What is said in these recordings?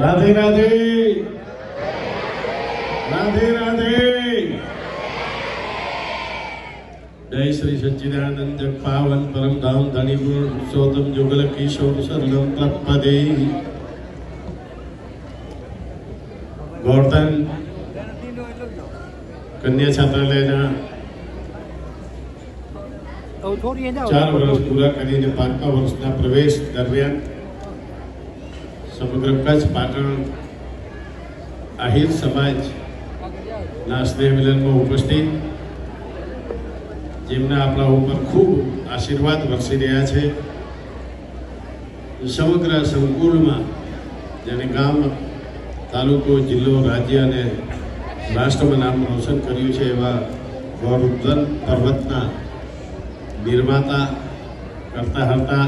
રાધે રાધે. રાધે રાધે. જય શ્રી સચ્ચિદાનંદ પાવન પરમ ધામ ધણી ગુણ પુરુષોત્તમ જુગલ કિશોર શરણમ પ્રપદે ગોર્ધન કન્યા છાત્રાલયના ચાર વર્ષ પૂરા કરીને પાંચમા વર્ષના પ્રવેશ દરમિયાન સમગ્ર કચ્છ પાટણ આહિર સમાજના સ્નેહ મિલનમાં ઉપસ્થિત જેમના આપણા ઉપર ખૂબ આશીર્વાદ વરસી રહ્યા છે. સમગ્ર સંકુલમાં, જેને ગામ, તાલુકો, જિલ્લો, રાજ્ય અને રાષ્ટ્રમાં નામ રોશન કર્યું છે એવા ગૌરવધન પર્વતના નિર્માતા કરતા હતા.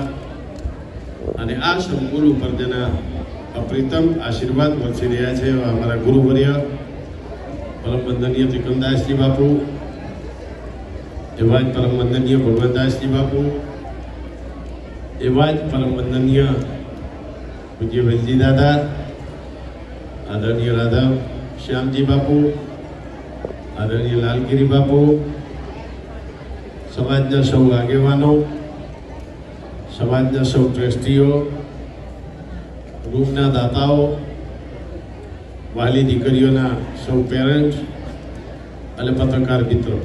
અને આ સંકુલ ઉપર જેના અપ્રિતમ આશીર્વાદ વરસી રહ્યા છે એવા અમારા ગુરુવર્ય પરમ વંદનીય ત્રિકમદાસજી બાપુ એવા જ પરમ વંદનીય ભગવાનદાસજી બાપુ, એવા જ પરમ વંદનીય પૂજ્ય વેલજી દાદા, આદરણીય રાધા શ્યામજી બાપુ, આદરણીય લાલગીરી બાપુ, સમાજના સૌ આગેવાનો, સમાજના સૌ ટ્રસ્ટીઓ રૂમના દાતાઓ, વાલી દીકરીઓના સૌ પેરેન્ટ્સ અને પત્રકાર મિત્રો.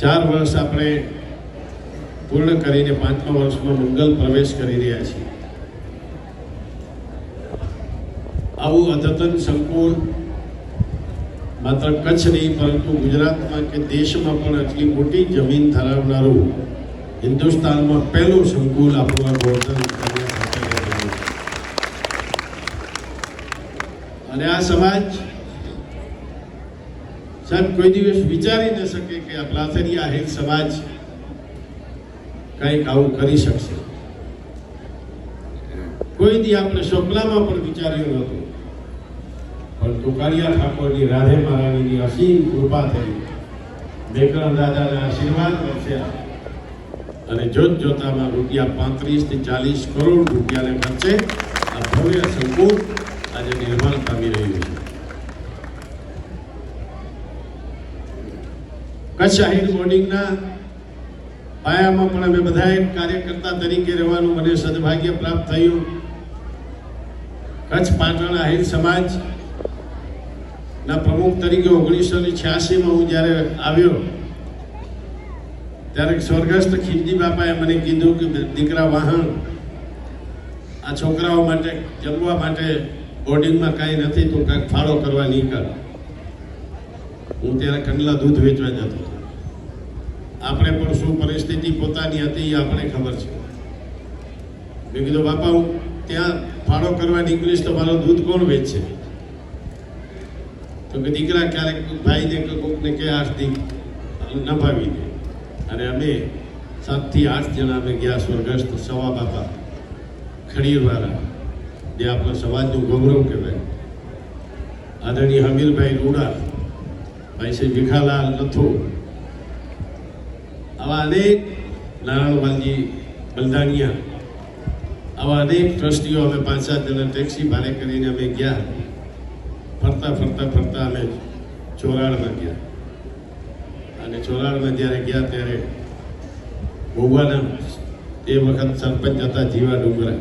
ચાર વર્ષ આપણે પૂર્ણ કરીને પાંચમા વર્ષમાં મંગલ પ્રવેશ કરી રહ્યા છીએ આવું અદ્યતન સંકુલ માત્ર કચ્છ નહીં, પરંતુ ગુજરાતમાં કે દેશમાં પણ આટલી મોટી જમીન ધરાવનારું હિન્દુસ્તાનમાં પહેલું સંકુલ આપણું બન્યું. અને આ સમાજ સાહેબ, કોઈ દિવસ વિચારી ન શકે કે આ પ્રાથમિક આહિર સમાજ કંઈક આવું કરી શકશે. કોઈ દી આપણે સ્વપ્નામાં પણ વિચાર્યું નહોતું. પણ ટુકાળિયા ઠાકોરની રાધે મહારાણીની અસીમ કૃપા થઈ. મેકરણ દાદાના આશીર્વાદ વર્ષ્યા અને જોત જોતામાં રૂપિયા પાંત્રીસથી ચાલીસ કરોડ રૂપિયાને ખર્ચે આ ભવ્ય સંકુલ આજે નિર્માણ પામી રહ્યું છે. કચ્છ આહિર બોર્ડિંગના પાયામાં પણ અમે બધાએ કાર્યકર્તા તરીકે રહેવાનું મને સદભાગ્ય પ્રાપ્ત થયું. કચ્છ પાટણ આહિર સમાજ ના પ્રમુખ તરીકે ઓગણીસો ને છ્યાસીમાં હું જ્યારે આવ્યો, ત્યારે સ્વર્ગસ્થ ખીમજી બાપાએ મને કીધું કે દીકરા વાહન, આ છોકરાઓ માટે જમવા માટે બોર્ડિંગમાં કાંઈ નથી, તો કાંઈક ફાળો કરવા નીકળ. હું ત્યારે કંડલા દૂધ વેચવા જતો આપણે પણ શું પરિસ્થિતિ પોતાની હતી એ આપણે ખબર છે. મેં કીધું, બાપા, હું ત્યાં ફાળો કરવા નીકળીશ તો મારો દૂધ કોણ વેચશે? તો કે, દીકરા, ક્યારેક ભાઈ દે કે કોકને કે આઠ દી નભાવી દે. અને અમે સાતથી આઠ જણા અમે ગયા સ્વર્ગસ્થ સવા બાપા ખડીરવાળા, જે આપણા સમાજનું ગૌરવ કહેવાય. આદરણીય હમીરભાઈ રૂડા ભાઈ શ્રી ભીખાલાલ નથુ. આવા અનેક નારાયણવાલજી બલદાણિયા આવા અનેક ટ્રસ્ટીઓ અમે પાંચ સાત જણા ટેક્સી ભાડે કરીને અમે ગયા. ફરતા ફરતા ફરતા અમે ચોરાળમાં ગયા. અને ચોરાળમાં જ્યારે ગયા ત્યારે ગોવાના એ વખત સરપંચ હતા જીવા ડુંગરા